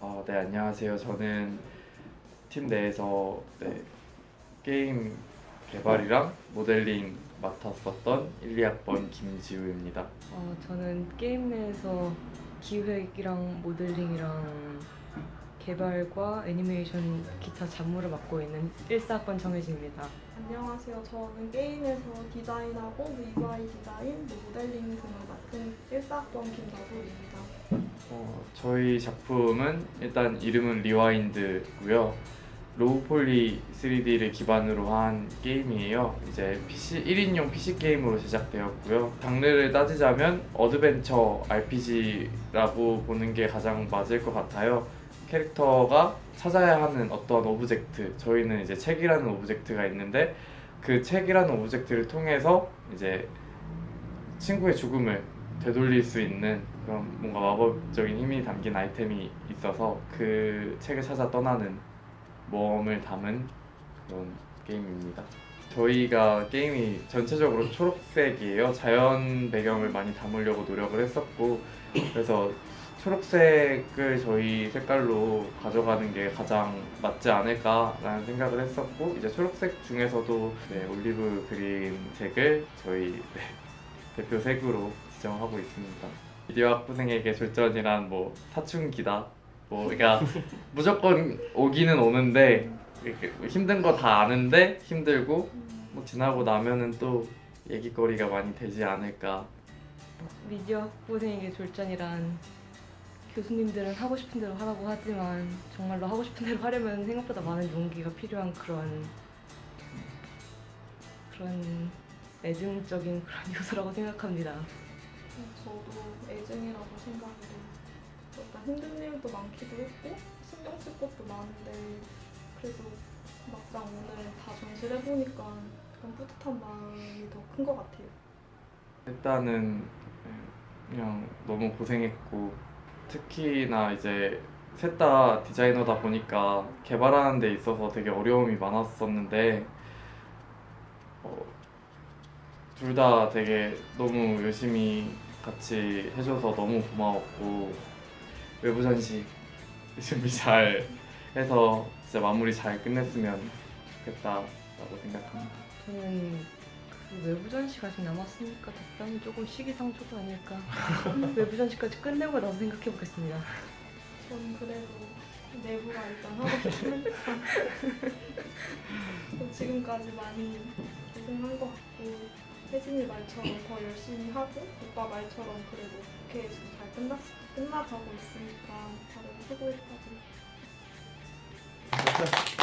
아, 네, 안녕하세요. 저는 팀 내에서 네, 게임 개발이랑 모델링 맡았었던 1, 2학번 김지우입니다. 어, 저는 게임 내에서 기획이랑 모델링이랑 개발과 애니메이션 기타 잡무를 맡고 있는 1사학번 정혜진입니다. 안녕하세요. 저는 게임에서 디자인하고 UI 디자인, 모델링 등을 맡은 1사학번 김나솔입니다. 어, 저희 작품은 일단 이름은 리와인드고요. 로우폴리 3D를 기반으로 한 게임이에요. 이제 PC 1인용 PC 게임으로 제작되었고요. 장르를 따지자면 어드벤처 RPG라고 보는 게 가장 맞을 것 같아요. 캐릭터가 찾아야 하는 어떤 오브젝트, 저희는 이제 책이라는 오브젝트가 있는데 그 책이라는 오브젝트를 통해서 이제 친구의 죽음을 되돌릴 수 있는 그런 뭔가 마법적인 힘이 담긴 아이템이 있어서 그 책을 찾아 떠나는 모험을 담은 그런 게임입니다. 저희가 게임이 전체적으로 초록색이에요. 자연 배경을 많이 담으려고 노력을 했었고 그래서 초록색을 저희 색깔로 가져가는 게 가장 맞지 않을까라는 생각을 했었고 이제 초록색 중에서도 네, 올리브 그린 색을 저희 네, 대표 색으로 지정하고 있습니다. 미디어 학부생에게 졸전이란 뭐 사춘기다. 뭐 그러니까 무조건 오기는 오는데 이렇게 힘든 거 다 아는데 힘들고 뭐 지나고 나면은 또 얘기거리가 많이 되지 않을까. 미디어 학부생에게 졸전이란 교수님들은 하고 싶은 대로 하라고 하지만 정말로 하고 싶은 대로 하려면 생각보다 많은 용기가 필요한 그런 그런 애증적인 그런 요소라고 생각합니다. 저도 애증이라고 생각해요. 일단 힘든 일도 많기도 했고 신경 쓸 것도 많은데 그래도 막상 오늘 다 전시를 해보니까 약간 뿌듯한 마음이 더 큰 것 같아요. 일단은 그냥 너무 고생했고 특히나 이제 셋 다 디자이너다 보니까 개발하는 데 있어서 되게 어려움이 많았었는데 어, 둘 다 되게 너무 열심히 같이 해줘서 너무 고마웠고 외부 전시 준비 잘 해서 진짜 마무리 잘 끝냈으면 좋겠다라고 생각합니다. 저는 그 외부 전시가 아직 남았으니까 적당히 조금 시기상조가 아닐까. 외부 전시까지 끝내고 나서 생각해 보겠습니다. 전 그래도 내부가 일단 하고 싶으니까 또 지금까지 많이 고생한 것 같고 혜진이 말처럼 더 열심히 하고 오빠 말처럼 그래도 좋게 잘 끝났, 끝나가고 있으니까 다들 수고했다고